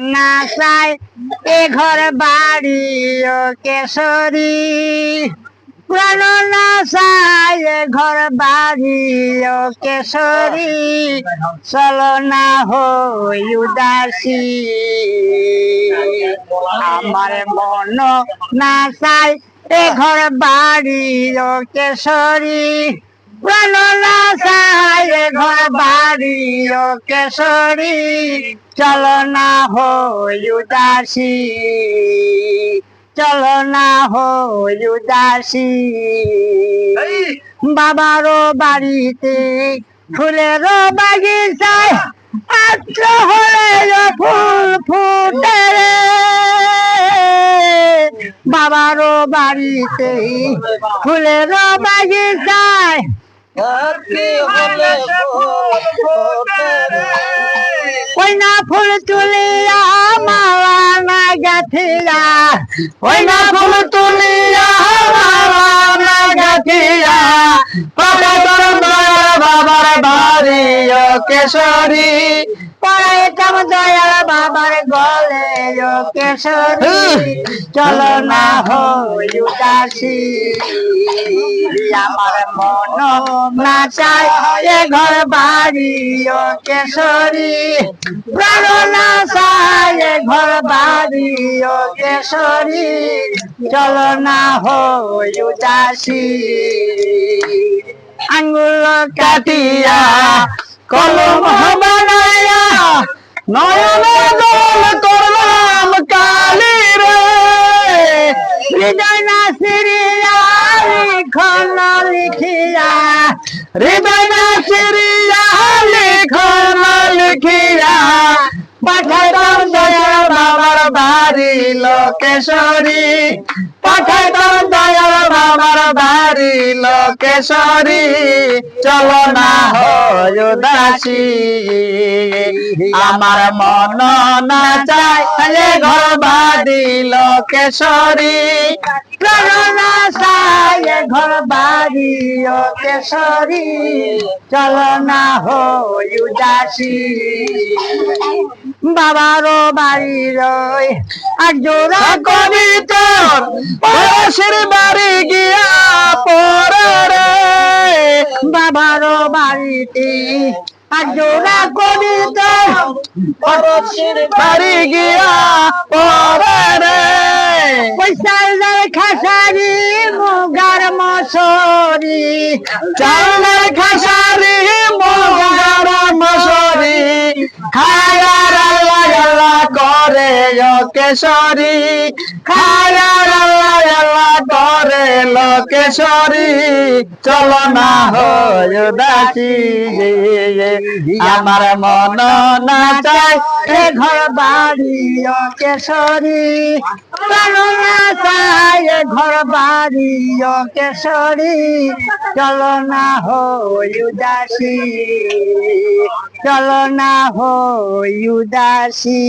না চাই এ ঘর বাড়ি ও কেশরী। প্রাণ না চাই এ ঘর বাড়ি ও কেশরী। চলো না হই উদাসী। আমার মন না চাই এ ঘর বাড়ি ও কেশরী। প্রাণ না চাই এ ঘর বাড়ি ও কেশরী। চলো না হই উদাসী। চলো না হই উদাসী। বাবারও বাড়িতে ফুলের বাগিচায় হলে ফুল ফুটে বাবারও বাড়িতে ফুলের বাগিচায় ওই না ফুল তুলিয়া মালা না গাথিয়া ওই না ফুল তুলিয়া কেশরী। পাইতাম দয়াল বাবার গলে ও কেশরী। চলো না হই উদাসী। আমার মন না চাই এ ঘর বাড়ি ও কেশরী। প্রাণ না চাই এ ঘর বাড়ি ও কেশরী। চলো না হই আঙ্গুল কাটিয়া কলম বানায়া নয়নে দোল করলাম কালি রে হৃদয় না সিরিয়া লিখিয়া। হৃদয় না সিরিয়া লিখিয়া। পাঠাইতাম দয়াল বাবার বাড়ি, লোকেশ্বরী। পাঠাইতাম বাড়ি লোকেশ্বরী, চলো না হয় দাসী আমার মন না এ ঘর বাড়ি লোকেশ্বরী। প্রাণ না ঘর বাড়ি লোকেশ্বরী। চলো না হয় উদাসী। বাবারও বাড়ি রয় আর জোড়া কবি তোর বাড়ি গিয়া পরে রে। বাবারও বাড়িতে আর জোড়া কবি তোর পরশের বাড়ি গিয়া পরে রে। পয়সার খাসারি মুগার মশরি চালের খাসারি মুগার মশরি খায়ার আল্লাহ আল্লাহ করে কেশরী খায়ার লোকেশ্বরী চলো না হয় দাসী আমার মন না চাই এ ঘর বাড়ি কেশরী। প্রাণ না চাই এ ঘর বাড়ি কেশরী। চলো না হই উদাসী। চলো না হই উদাসী।